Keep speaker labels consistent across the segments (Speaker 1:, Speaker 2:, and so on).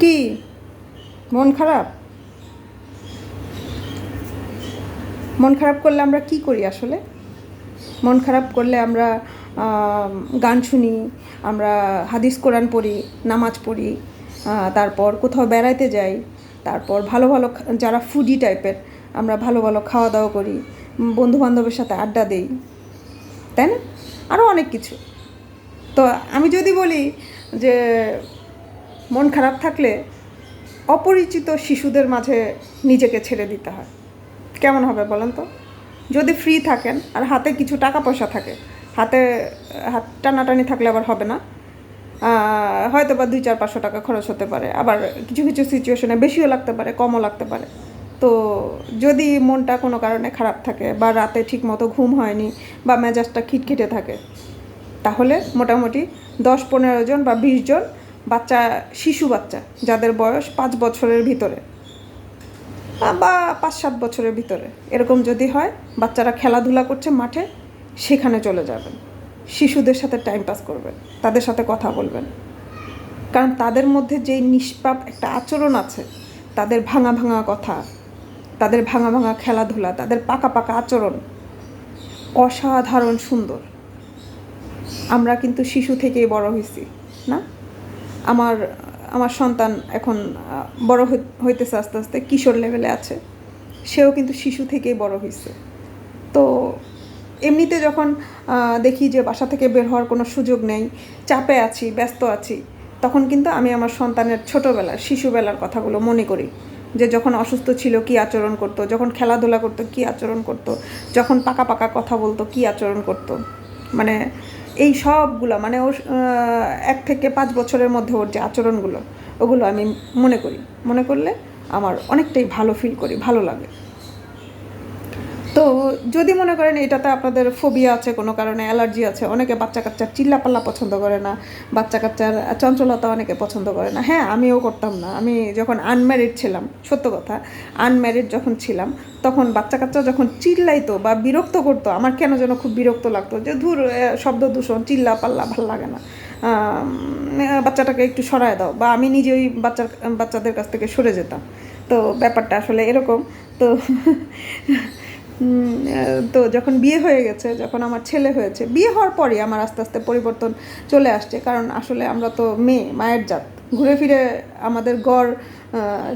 Speaker 1: কি? মন খারাপ? মন খারাপ করলে আমরা কি করি আসলে? মন খারাপ করলে আমরা গান শুনি, আমরা হাদিস কোরআন পড়ি, নামাজ পড়ি তারপর কোথাও বেড়াইতে যাই, তারপর ভালো ভালো যারা ফুডি টাইপের আমরা ভালো ভালো খাওয়া দাওয়া করি বন্ধু বান্ধবের সাথে আড্ডা দেই, তাই না? আরও অনেক কিছু। তো আমি যদি বলি যে মন খারাপ থাকলে অপরিচিত শিশুদের মাঝে নিজেকে ছেড়ে দিতে হয়। কেমন হবে বলেন তো? যদি ফ্রি থাকেন, আর হাতে কিছু টাকা পয়সা থাকে, হাতে, হাত টানাটানি থাকলে আবার হবে না। হয়তো বা দুই চার পাঁচশো টাকা খরচ হতে পারে, আবার কিছু কিছু সিচুয়েশনে বেশিও লাগতে পারে, কমও লাগতে পারে। তো যদি মনটা কোনো কারণে খারাপ থাকে বা রাতে ঠিক মতো ঘুম হয়নি বা মেজাজটা খিটখিটে থাকে, তাহলে মোটামুটি দশ, পনেরো জন বা বিশ জন বাচ্চা, শিশু বাচ্চা, যাদের বয়স পাঁচ বছরের ভিতরে। বা পাঁচ সাত বছরের ভিতরে। এরকম যদি হয়, বাচ্চারা খেলাধুলা করছে মাঠে, সেখানে চলে যাবেন। শিশুদের সাথে টাইম পাস করবেন, তাদের সাথে কথা বলবেন। কারণ তাদের মধ্যে যেই নিষ্পাপ একটা আচরণ আছে, তাদের ভাঙা ভাঙা কথা, তাদের ভাঙা ভাঙা খেলাধুলা, তাদের পাকা পাকা আচরণ অসাধারণ সুন্দর। আমরা কিন্তু শিশু থেকেই বড় হয়েছি, না? আমার আমার সন্তান এখন বড় হইতেছে আস্তে আস্তে, কিশোর লেভেলে আছে। সেও কিন্তু শিশু থেকেই বড় হয়েছে তো এমনিতে যখন দেখি যে বাসা থেকে বের হওয়ার কোনো সুযোগ নেই, চাপে আছি, ব্যস্ত আছি, তখন কিন্তু আমি আমার সন্তানের ছোটোবেলার, শিশুবেলার কথাগুলো মনে করি। যে যখন অসুস্থ ছিল, কি আচরণ করতো, যখন খেলাধুলা করতো, কি আচরণ করতো, যখন পাকা পাকা কথা বলতো, কি আচরণ করতো। মানে এই সবগুলো মানে ওর এক থেকে পাঁচ বছরের মধ্যে ওর যে আচরণগুলো, ওগুলো আমি মনে করি। মনে করলে আমার অনেকটাই ভালো ফিল করি, ভালো লাগে। তো যদি মনে করেন এটাতে আপনাদের ফোবিয়া আছে, কোনো কারণে অ্যালার্জি আছে, অনেকে বাচ্চা কাচ্চার চিল্লাপাল্লা পছন্দ করে না, বাচ্চা কাচ্চার চঞ্চলতা অনেকে পছন্দ করে না। হ্যাঁ আমিও করতাম না। আমি যখন আনম্যারিড ছিলাম, সত্য কথা আনম্যারিড যখন ছিলাম, তখন বাচ্চা কাচ্চা যখন চিল্লাইতো বা বিরক্ত করতো, আমার কেন যেন খুব বিরক্ত লাগতো যে, ধুর শব্দ দূষণ চিল্লা পাল্লা ভালো লাগে না। বাচ্চাটাকে একটু সরায় দাও। বা আমি নিজেই বাচ্চার, বাচ্চাদের কাছ থেকে সরে যেতাম। তো ব্যাপারটা আসলে এরকম। তো তো যখন বিয়ে হয়ে গেছে, যখন আমার ছেলে হয়েছে, বিয়ে হওয়ার পরই আমার আস্তে আস্তে পরিবর্তন চলে আসছে। কারণ আসলে আমরা তো মেয়ে, মায়ের জাত। ঘুরে ফিরে আমাদের গড়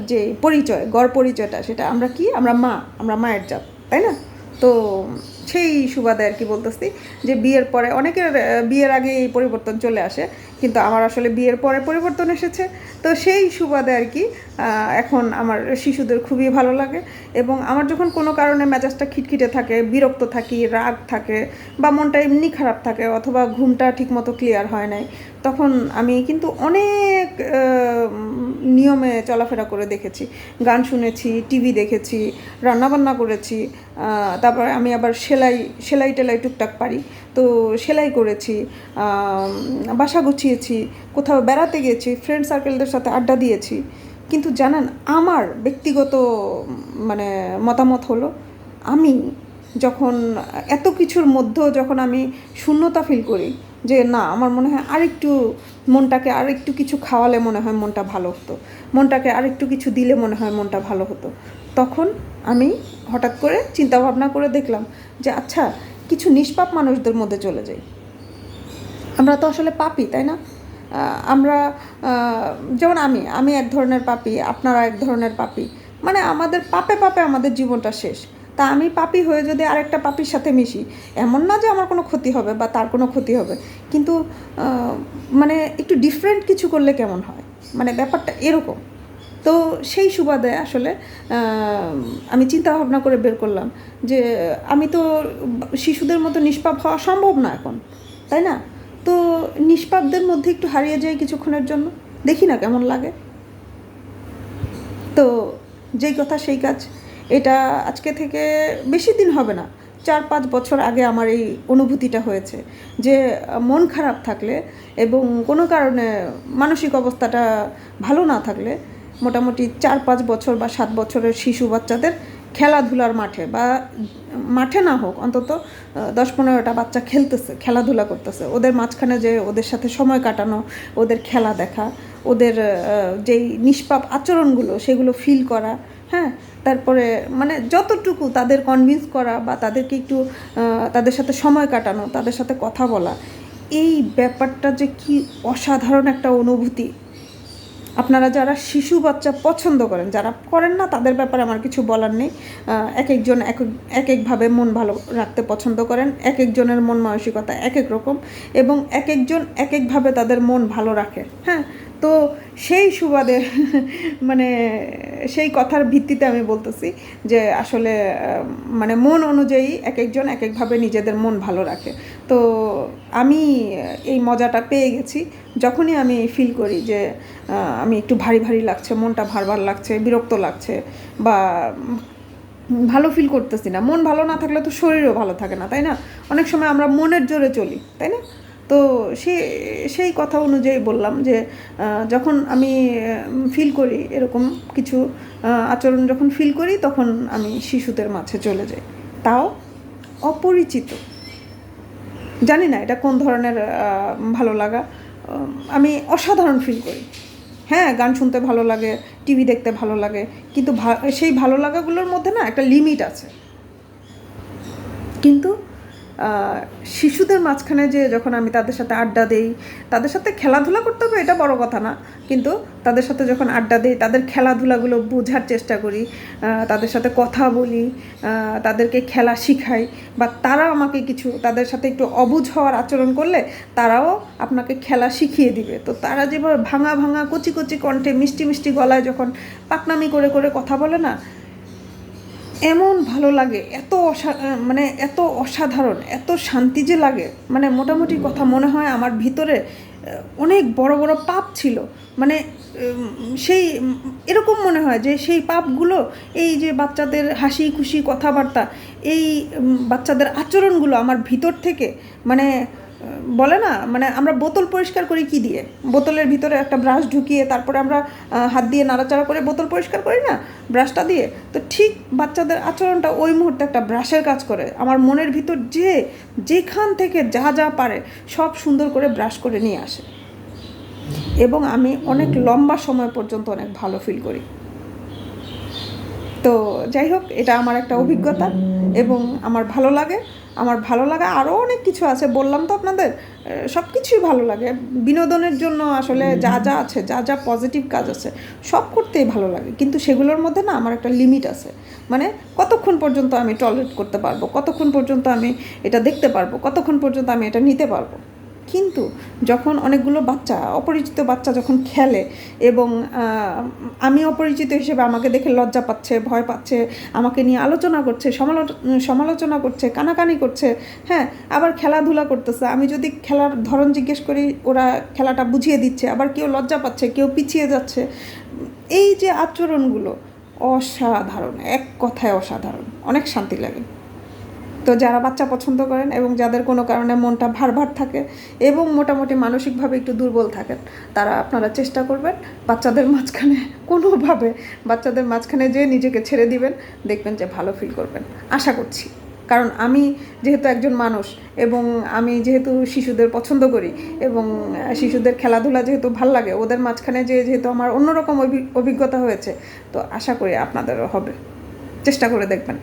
Speaker 1: যে পরিচয়, গড় পরিচয়টা, সেটা আমরা কি? আমরা মা, আমরা মায়ের জাত, তাই না? তো সেই সুবাদে আর কি বলতেছি যে বিয়ের পরে অনেকের বিয়ের আগে এই পরিবর্তন চলে আসে। কিন্তু আমার আসলে বিয়ের পরে পরিবর্তন এসেছে। তো সেই সুবাদে আর কি এখন আমার শিশুদের খুবই ভালো লাগে। এবং আমার যখন কোনো কারণে মেজাজটা খিটখিটে থাকে, বিরক্ত থাকি, রাগ থাকে বা মনটা এমনি খারাপ থাকে অথবা ঘুমটা ঠিকমতো ক্লিয়ার হয় নাই, তখন আমি কিন্তু অনেক নিয়মে চলাফেরা করে দেখেছি। গান শুনেছি টিভি দেখেছি, রান্নাবান্না করেছি তারপর আমি আবার সেলাই সেলাই টেলাই টুকটাক পারি। তো সেলাই করেছি বাসা গুছিয়েছি, কোথাও বেড়াতে গেছি ফ্রেন্ড সার্কেলদের সাথে আড্ডা দিয়েছি। কিন্তু জানেন, আমার ব্যক্তিগত মানে মতামত হলো, আমি যখন এত কিছুর মধ্যেও যখন আমি শূন্যতা ফিল করি, যে না, আমার মনে হয় আরেকটু মনটাকে আরেকটু কিছু খাওয়ালে মনে হয় মনটা ভালো হতো, মনটাকে আরেকটু কিছু দিলে মনে হয় মনটা ভালো হতো, তখন আমি হঠাৎ করে চিন্তা ভাবনা করে দেখলাম যে আচ্ছা কিছু নিষ্পাপ মানুষদের মধ্যে চলে যাই। আমরা তো আসলে পাপি, তাই না? আমরা যেমন আমি আমি এক ধরনের পাপি, আপনারা এক ধরনের পাপি। মানে আমাদের পাপে পাপে আমাদের জীবনটা শেষ। তা আমি পাপি হয়ে যদি আরেকটা পাপির সাথে মিশি, এমন না যে আমার কোনো ক্ষতি হবে বা তার কোনো ক্ষতি হবে। কিন্তু মানে একটু ডিফারেন্ট কিছু করলে কেমন হয়? মানে ব্যাপারটা এরকম। তো সেই সুবাদে আসলে আমি চিন্তা ভাবনা করে বের করলাম যে, আমি তো শিশুদের মতো নিষ্পাপ হওয়া সম্ভব না এখন, তাই না? তো নিষ্পাপদের মধ্যে একটু হারিয়ে যাই কিছুক্ষণের জন্য। দেখি না কেমন লাগে। তো যেই কথা সেই কাজ। এটা আজকে থেকে বেশি দিন হবে না। চার পাঁচ বছর আগে আমার এই অনুভূতিটা হয়েছে। যে মন খারাপ থাকলে এবং কোনো কারণে মানসিক অবস্থাটা ভালো না থাকলে মোটামুটি চার পাঁচ বছর বা সাত বছরের শিশু বাচ্চাদের খেলাধুলার মাঠে বা মাঠে না হোক, অন্তত দশ পনেরোটা বাচ্চা খেলতেছে, খেলাধুলা করতেছে। ওদের মাঝখানে যে ওদের সাথে সময় কাটানো, ওদের খেলা দেখা, ওদের যেই নিষ্পাপ আচরণগুলো, সেগুলো ফিল করা হ্যাঁ? তারপরে মানে যতটুকু তাদের কনভিন্স করা বা তাদেরকে একটু তাদের সাথে সময় কাটানো, তাদের সাথে কথা বলা, এই ব্যাপারটা যে কি অসাধারণ একটা অনুভূতি। আপনারা যারা শিশু বাচ্চা পছন্দ করেন, যারা করেন না, তাদের ব্যাপারে আমার কিছু বলার নেই। এক একজন এক এক- এক একভাবে মন ভালো রাখতে পছন্দ করেন, এক একজনের মন মানসিকতা এক এক রকম এবং এক একজন এক একভাবে তাদের মন ভালো রাখে। হ্যাঁ তো সেই সুবাদে মানে সেই কথার ভিত্তিতে আমি বলতেছি যে আসলে মানে মন অনুযায়ী এক একজন এক একভাবে নিজেদের মন ভালো রাখে। তো আমি এই মজাটা পেয়ে গেছি। যখনই আমি ফিল করি যে আমি একটু ভারী ভারী লাগছে, মনটা ভার ভার লাগছে, বিরক্ত লাগছে বা ভালো ফিল করতেছি না, মন ভালো না থাকলে তো শরীরও ভালো থাকে না, তাই না? অনেক সময় আমরা মনের জোরে চলি, তাই না? তো সে, সেই কথা অনুযায়ী বললাম যে যখন আমি ফিল করি এরকম কিছু আচরণ যখন ফিল করি তখন আমি শিশুদের মাঝে চলে যাই। তাও অপরিচিত। জানি না এটা কোন ধরনের ভালো লাগা। আমি অসাধারণ ফিল করি। হ্যাঁ গান শুনতে ভালো লাগে টিভি দেখতে ভালো লাগে, কিন্তু সেই ভালো লাগাগুলোর মধ্যে না একটা লিমিট আছে। কিন্তু শিশুদের মাঝখানে যে যখন আমি তাদের সাথে আড্ডা দেই, তাদের সাথে খেলাধুলা করতে হবে, এটা বড় কথা না। কিন্তু তাদের সাথে যখন আড্ডা দেই, তাদের খেলাধুলাগুলো বোঝার চেষ্টা করি তাদের সাথে কথা বলি তাদেরকে খেলা শিখাই বা তারা আমাকে কিছু, তাদের সাথে একটু অবুঝ হওয়ার আচরণ করলে তারাও আপনাকে খেলা শিখিয়ে দিবে। তো তারা যেভাবে ভাঙা ভাঙা, কচি কচি কণ্ঠে মিষ্টি মিষ্টি গলায় যখন পাকনামি করে করে কথা বলে না এমন ভালো লাগে, এত অসা মানে এত অসাধারণ, এত শান্তি যে লাগে। মানে মোটামুটি কথা মনে হয় আমার ভিতরে অনেক বড় বড় পাপ ছিল। মানে সেই, এরকম মনে হয় যে সেই পাপগুলো, এই যে বাচ্চাদের হাসি খুশি কথাবার্তা, এই বাচ্চাদের আচরণগুলো আমার ভিতর থেকে মানে বলে না মানে আমরা বোতল পরিষ্কার করি কি দিয়ে? বোতলের ভিতরে একটা ব্রাশ ঢুকিয়ে তারপরে আমরা হাত দিয়ে নাড়াচাড়া করে বোতল পরিষ্কার করি না, ব্রাশটা দিয়ে? তো ঠিক বাচ্চাদের আচরণটা ওই মুহূর্তে একটা ব্রাশের কাজ করে। আমার মনের ভিতর যে, যেখান থেকে যা যা পারে সব সুন্দর করে ব্রাশ করে নিয়ে আসে। এবং আমি অনেক লম্বা সময় পর্যন্ত অনেক ভালো ফিল করি। তো যাই হোক, এটা আমার একটা অভিজ্ঞতা এবং আমার ভালো লাগে। আমার ভালো লাগা আরও অনেক কিছু আছে বললাম তো আপনাদের সব কিছুই ভালো লাগে। বিনোদনের জন্য আসলে যা যা আছে যা যা পজিটিভ কাজ আছে সব করতেই ভালো লাগে। কিন্তু সেগুলোর মধ্যে না আমার একটা লিমিট আছে। মানে কতক্ষণ পর্যন্ত আমি টলারেট করতে পারব? কতক্ষণ পর্যন্ত আমি এটা দেখতে পারব? কতক্ষণ পর্যন্ত আমি এটা নিতে পারব? কিন্তু যখন অনেকগুলো বাচ্চা, অপরিচিত বাচ্চা যখন খেলে এবং আমি অপরিচিত হিসেবে আমাকে দেখে লজ্জা পাচ্ছে, ভয় পাচ্ছে, আমাকে নিয়ে আলোচনা করছে, সমালো- সমালোচনা করছে, কানাকানি করছে হ্যাঁ আবার খেলাধুলা করতেছে। আমি যদি খেলার ধরন জিজ্ঞেস করি, ওরা খেলাটা বুঝিয়ে দিচ্ছে, আবার কেউ লজ্জা পাচ্ছে, কেউ পিছিয়ে যাচ্ছে। এই যে আচরণগুলো অসাধারণ, এক কথায় অসাধারণ, অনেক শান্তি লাগে। তো যারা বাচ্চা পছন্দ করেন এবং যাদের কোনো কারণে মনটা ভার ভার থাকে এবং মোটামুটি মানসিকভাবে একটু দুর্বল থাকেন, তারা আপনারা চেষ্টা করবেন বাচ্চাদের মাঝখানে কোনোভাবে বাচ্চাদের মাঝখানে যে নিজেকে ছেড়ে দিবেন, দেখবেন যে ভালো ফিল করবেন। আশা করছি। কারণ আমি যেহেতু একজন মানুষ এবং আমি যেহেতু শিশুদের পছন্দ করি এবং শিশুদের খেলাধুলা যেহেতু ভালো লাগে, ওদের মাঝখানে যে যেহেতু আমার অন্যরকম অভি- অভিজ্ঞতা হয়েছে, তো আশা করি আপনাদেরও হবে। চেষ্টা করে দেখবেন।